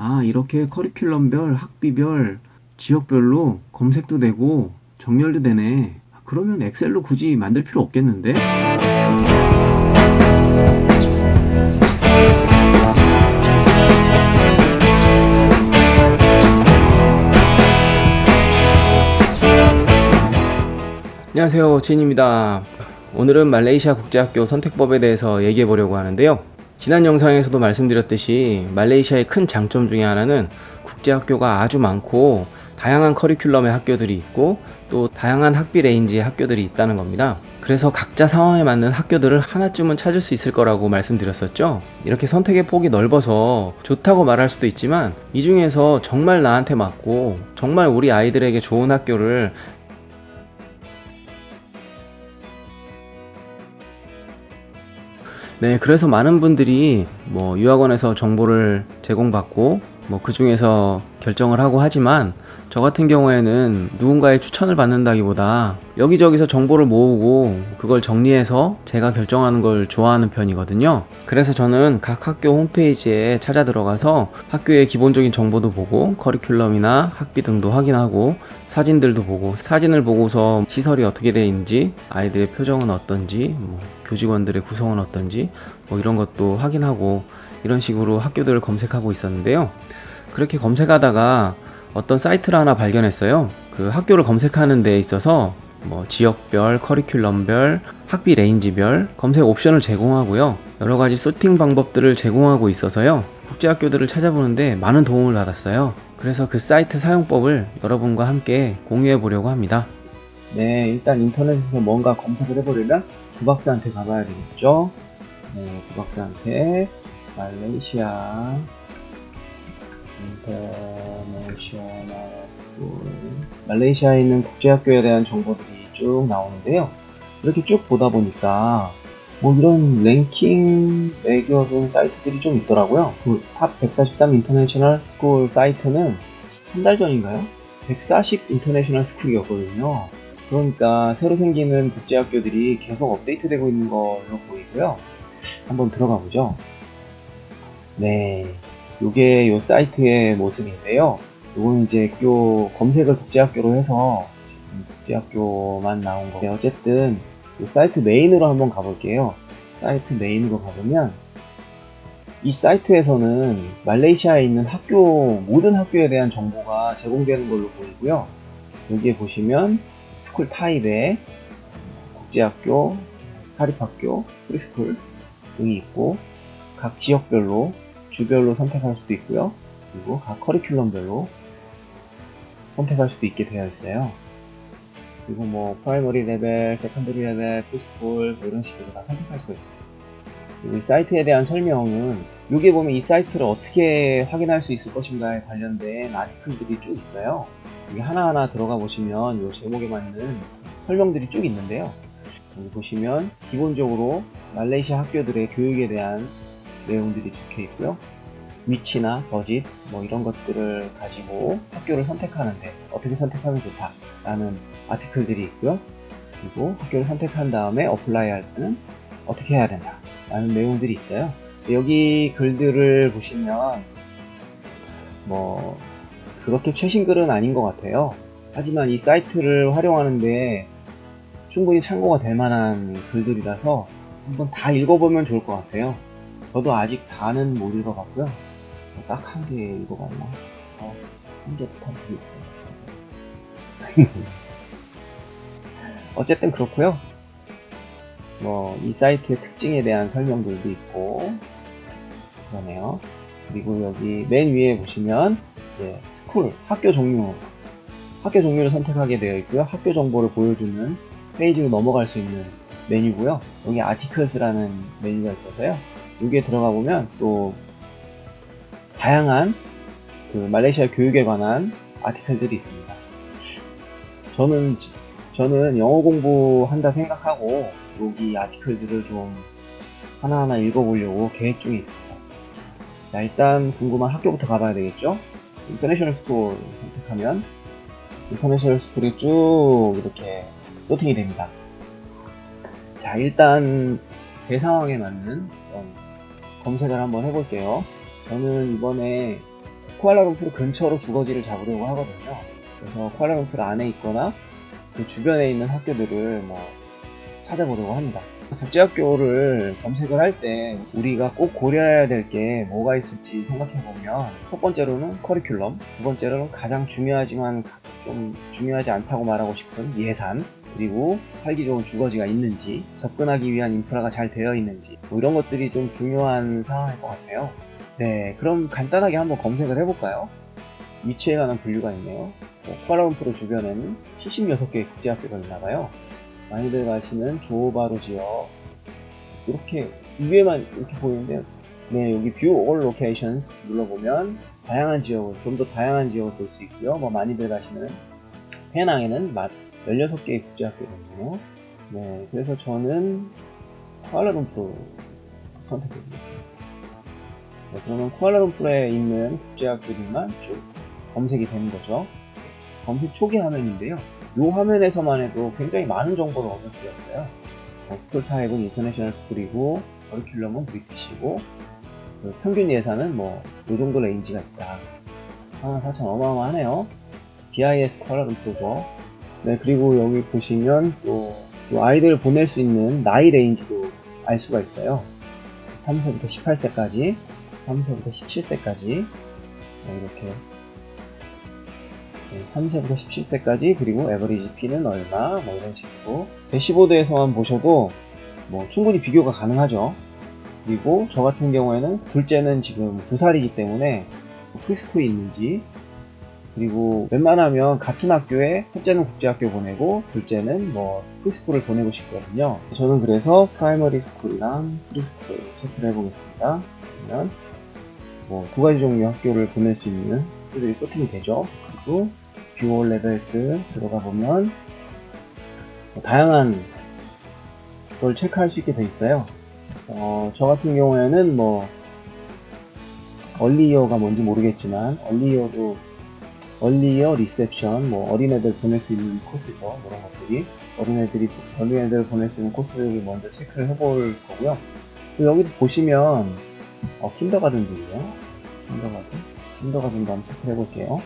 아, 이렇게 커리큘럼별, 학비별, 지역별로 검색도 되고 정렬도 되네. 아, 그러면 엑셀로 굳이 만들 필요 없겠는데? 안녕하세요. 진입니다. 오늘은 말레이시아 국제학교 선택법에 대해서 얘기해 보려고 하는데요. 지난 영상에서도 말씀드렸듯이 말레이시아의 큰 장점 중에 하나는 국제학교가 아주 많고 다양한 커리큘럼의 학교들이 있고 또 다양한 학비 레인지의 학교들이 있다는 겁니다. 그래서 각자 상황에 맞는 학교들을 하나쯤은 찾을 수 있을 거라고 말씀드렸었죠. 이렇게 선택의 폭이 넓어서 좋다고 말할 수도 있지만 이 중에서 정말 나한테 맞고 정말 우리 아이들에게 좋은 학교를 네, 그래서 많은 분들이 뭐 유학원에서 정보를 제공받고 뭐 그 중에서 결정을 하고 하지만 저 같은 경우에는 누군가의 추천을 받는다기보다 여기저기서 정보를 모으고 그걸 정리해서 제가 결정하는 걸 좋아하는 편이거든요. 그래서 저는 각 학교 홈페이지에 찾아 들어가서 학교의 기본적인 정보도 보고 커리큘럼이나 학비 등도 확인하고 사진들도 보고 사진을 보고서 시설이 어떻게 되어 있는지 아이들의 표정은 어떤지 뭐 교직원들의 구성은 어떤지 뭐 이런 것도 확인하고 이런 식으로 학교들을 검색하고 있었는데요. 그렇게 검색하다가 어떤 사이트를 하나 발견했어요. 그 학교를 검색하는 데 있어서 뭐 지역별, 커리큘럼별, 학비 레인지별 검색 옵션을 제공하고요. 여러 가지 소팅 방법들을 제공하고 있어서요. 국제학교들을 찾아보는데 많은 도움을 받았어요. 그래서 그 사이트 사용법을 여러분과 함께 공유해 보려고 합니다. 네, 일단 인터넷에서 뭔가 검색을 해보려면 구박사한테 가봐야 되겠죠. 네, 구박사한테 말레이시아 인터내셔널 스쿨 말레이시아에 있는 국제학교에 대한 정보들이 쭉 나오는데요. 이렇게 쭉 보다 보니까 뭐 이런 랭킹 매겨둔 사이트들이 좀 있더라고요. 그 탑 143 인터내셔널 스쿨 사이트는 한 달 전인가요? 140 인터내셔널 스쿨이었거든요. 그러니까 새로 생기는 국제학교들이 계속 업데이트되고 있는 걸로 보이고요. 한번 들어가 보죠. 네, 요게 요 사이트의 모습인데요. 요건 이제 요 검색을 국제학교로 해서 국제학교만 나온 거예요. 어쨌든 요 사이트 메인으로 한번 가볼게요. 사이트 메인으로 가보면 이 사이트에서는 말레이시아에 있는 학교 모든 학교에 대한 정보가 제공되는 걸로 보이고요. 여기에 보시면 스쿨 타입에 국제학교, 사립학교, 프리스쿨 등이 있고 각 지역별로 주별로 선택할 수도 있고요. 그리고 각 커리큘럼별로 선택할 수도 있게 되어 있어요. 그리고 뭐 프라이머리 레벨, 세컨더리 레벨, 프리스쿨 뭐 이런 식으로 다 선택할 수 있어요. 그리고 이 사이트에 대한 설명은 여기 보면 이 사이트를 어떻게 확인할 수 있을 것인가에 관련된 아티클들이 쭉 있어요. 여기 하나하나 들어가 보시면 이 제목에 맞는 설명들이 쭉 있는데요. 여기 보시면 기본적으로 말레이시아 학교들의 교육에 대한 내용들이 적혀 있고요. 위치나 버짓 뭐 이런 것들을 가지고 학교를 선택하는데 어떻게 선택하면 좋다라는 아티클들이 있고요. 그리고 학교를 선택한 다음에 어플라이 할 때는 어떻게 해야 된다라는 내용들이 있어요. 여기 글들을 보시면 뭐 그렇게 최신 글은 아닌 것 같아요. 하지만 이 사이트를 활용하는데 충분히 참고가 될 만한 글들이라서 한번 다 읽어보면 좋을 것 같아요. 저도 아직 다는 못 읽어봤고요. 딱 한 개 읽어봤나? 어, 한 개부터 읽어봤어요. 어쨌든 그렇고요. 뭐 이 사이트의 특징에 대한 설명들도 있고 그러네요. 그리고 여기 맨 위에 보시면 이제 스쿨 학교 종류 학교 종류를 선택하게 되어 있고요. 학교 정보를 보여주는 페이지로 넘어갈 수 있는 메뉴고요. 여기 아티클스라는 메뉴가 있어서요. 여기에 들어가 보면 또 다양한 그 말레이시아 교육에 관한 아티클들이 있습니다. 저는 저는 영어 공부한다 생각하고 여기 아티클들을 좀 하나하나 읽어보려고 계획 중에 있습니다. 자 일단 궁금한 학교부터 가봐야 되겠죠? 인터내셔널 스쿨 선택하면 인터내셔널 스쿨이 쭉 이렇게 소팅이 됩니다. 자 일단 제 상황에 맞는 검색을 한번 해볼게요. 저는 이번에 쿠알라룸푸르 근처로 주거지를 잡으려고 하거든요. 그래서 쿠알라룸푸르 안에 있거나 그 주변에 있는 학교들을 뭐 찾아보려고 합니다. 국제학교를 검색을 할 때 우리가 꼭 고려해야 될 게 뭐가 있을지 생각해 보면 첫 번째로는 커리큘럼, 두 번째로는 가장 중요하지만 좀 중요하지 않다고 말하고 싶은 예산, 그리고 살기 좋은 주거지가 있는지, 접근하기 위한 인프라가 잘 되어 있는지, 뭐 이런 것들이 좀 중요한 사항일 것 같아요. 네, 그럼 간단하게 한번 검색을 해볼까요? 위치에 관한 분류가 있네요. 뭐, 쿠알라룸푸르 주변에는 76개의 국제학교가 있나봐요. 많이들 가시는 조바로 지역 이렇게 위에만 이렇게 보이는데요. 네, 여기 View All Locations 눌러보면 다양한 지역을 좀 더 다양한 지역을 볼 수 있고요. 뭐 많이들 가시는 페낭에는 16개의 국제학교가 있네요. 네, 그래서 저는 쿠알라룸푸르 선택해보겠습니다. 네, 그러면 쿠알라룸푸르에 있는 국제학교들만 쭉 검색이 되는 거죠. 검색 초기 화면인데요. 이 화면에서만 해도 굉장히 많은 정보를 얻을 수 있어요. 어, 스쿨 타입은 인터내셔널 스쿨이고, 커리큘럼은 브리티시고, 그 평균 예산은 뭐, 이 정도 레인지가 있다. 44,000 어마어마하네요. BIS 퀄라룸프죠. 네, 그리고 여기 보시면 또, 또 아이들을 보낼 수 있는 나이 레인지도 알 수가 있어요. 3세부터 18세까지, 3세부터 17세까지, 이렇게. 3세부터 17세까지 그리고 에버리지 피는 얼마 뭐 이런 식으로. 대시보드에서만 보셔도 뭐 충분히 비교가 가능하죠. 그리고 저 같은 경우에는 둘째는 지금 2살이기 때문에 프리스쿨이 있는지 그리고 웬만하면 같은 학교에 첫째는 국제학교 보내고 둘째는 뭐 프리스쿨을 보내고 싶거든요. 저는 그래서 프라이머리 스쿨이랑 프리스쿨 체크를 해보겠습니다. 그러면 뭐 두 가지 종류 학교를 보낼 수 있는 학교들이 소팅이 되죠. 그리고 뷰어 레벨스 들어가 보면 뭐 다양한 걸 체크할 수 있게 돼 있어요. 어, 저 같은 경우에는 뭐 얼리이어가 뭔지 모르겠지만 얼리이어도 얼리이어 리셉션 뭐 어린애들 보낼 수 있는 코스죠 그런 것들이 어린애들이 어린애들 보낼 수 있는 코스를 먼저 체크를 해볼 거고요. 여기도 보시면 어, 킨더가든도 있네요. 킨더가든 킨더가든도 한번 체크해 볼게요.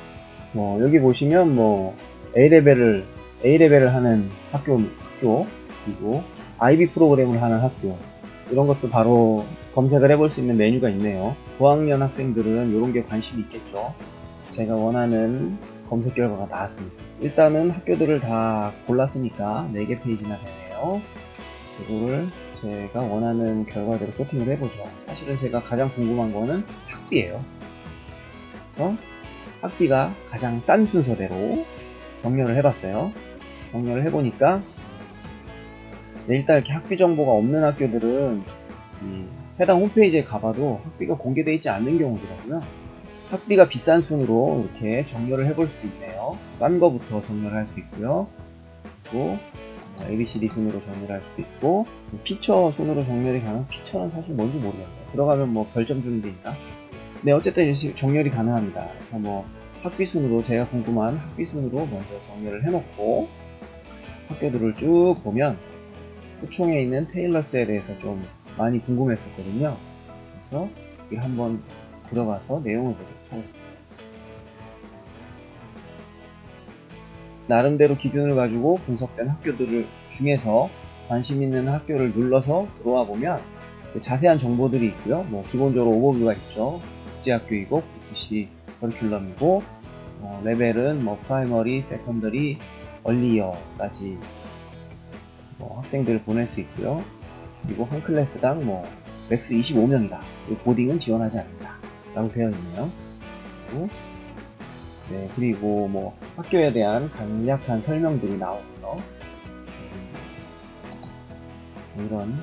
뭐 여기 보시면 뭐 A 레벨을 A 레벨을 하는 학교 학교 그리고 IB 프로그램을 하는 학교 이런 것도 바로 검색을 해볼 수 있는 메뉴가 있네요. 고학년 학생들은 이런 게 관심이 있겠죠. 제가 원하는 검색 결과가 나왔습니다. 일단은 학교들을 다 골랐으니까 4개 페이지나 되네요. 이거를 제가 원하는 결과대로 세팅을 해보죠. 사실은 제가 가장 궁금한 거는 학비예요. 어? 학비가 가장 싼 순서대로 정렬을 해봤어요. 정렬을 해보니까 네, 일단 이렇게 학비 정보가 없는 학교들은 이 해당 홈페이지에 가봐도 학비가 공개되어 있지 않는 경우더라고요. 학비가 비싼 순으로 이렇게 정렬을 해볼 수도 있네요. 싼 거부터 정렬할 수 있고요. 그리고 ABCD 순으로 정렬할 수도 있고 피처 순으로 정렬이 가능 피처는 사실 뭔지 모르겠네요. 들어가면 뭐 별점 주는 게 있나? 네, 어쨌든 정렬이 가능합니다. 그래서 뭐 학비 순으로 제가 궁금한 학비 순으로 먼저 정렬을 해놓고 학교들을 쭉 보면 후총에 있는 테일러스에 대해서 좀 많이 궁금했었거든요. 그래서 여기 한번 들어가서 내용을 보도록 하겠습니다. 나름대로 기준을 가지고 분석된 학교들을 중에서 관심 있는 학교를 눌러서 들어와 보면 그 자세한 정보들이 있고요. 뭐 기본적으로 오버뷰가 있죠. 국제학교이고 BTC 커리큘럼이고 어, 레벨은 뭐 프라이머리, 세컨더리, 얼리어까지 뭐 학생들을 보낼 수 있고요. 그리고 한 클래스당 뭐 맥스 25명이다. 보딩은 지원하지 않는다. 그리고, 네, 그리고 뭐 학교에 대한 간략한 설명들이 나오고요. 음, 이런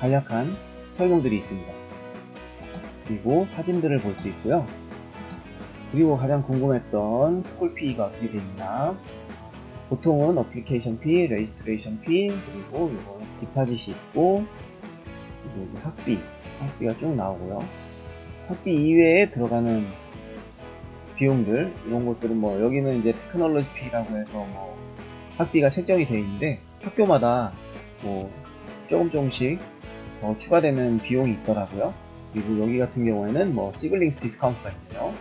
간략한 설명들이 있습니다. 그리고 사진들을 볼 수 있고요. 그리고 가장 궁금했던 스쿨피가 어떻게 되있나 보통은 어플리케이션 피, 레지스트레이션 피, 그리고 이거 디파짓이 있고 그리고 이제 학비, 학비가 쭉 나오고요. 학비 이외에 들어가는 비용들 이런 것들은 뭐 여기는 이제 테크놀로지 피라고 해서 뭐 학비가 책정이 되어 있는데 학교마다 뭐 조금 조금씩 더 추가되는 비용이 있더라고요. 그리고 여기 같은 경우에는 뭐 시블링스 디스카운트가 있네요.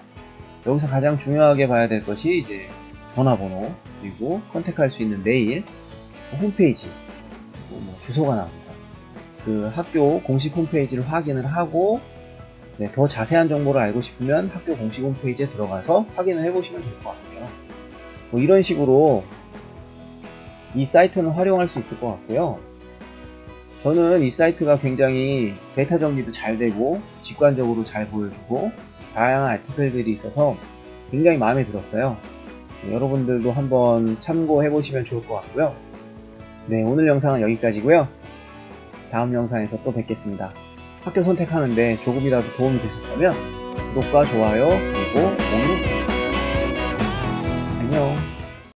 여기서 가장 중요하게 봐야 될 것이 이제 전화번호 그리고 컨택할 수 있는 메일, 홈페이지, 뭐 주소가 나옵니다. 그 학교 공식 홈페이지를 확인을 하고 네, 더 자세한 정보를 알고 싶으면 학교 공식 홈페이지에 들어가서 확인을 해보시면 될 것 같아요. 뭐 이런 식으로 이 사이트는 활용할 수 있을 것 같고요. 저는 이 사이트가 굉장히 데이터 정리도 잘 되고 직관적으로 잘 보여주고 다양한 아티클들이 있어서 굉장히 마음에 들었어요. 네, 여러분들도 한번 참고해 보시면 좋을 것 같고요. 네, 오늘 영상은 여기까지고요. 다음 영상에서 또 뵙겠습니다. 학교 선택하는데 조금이라도 도움이 되셨다면 구독과 좋아요 그리고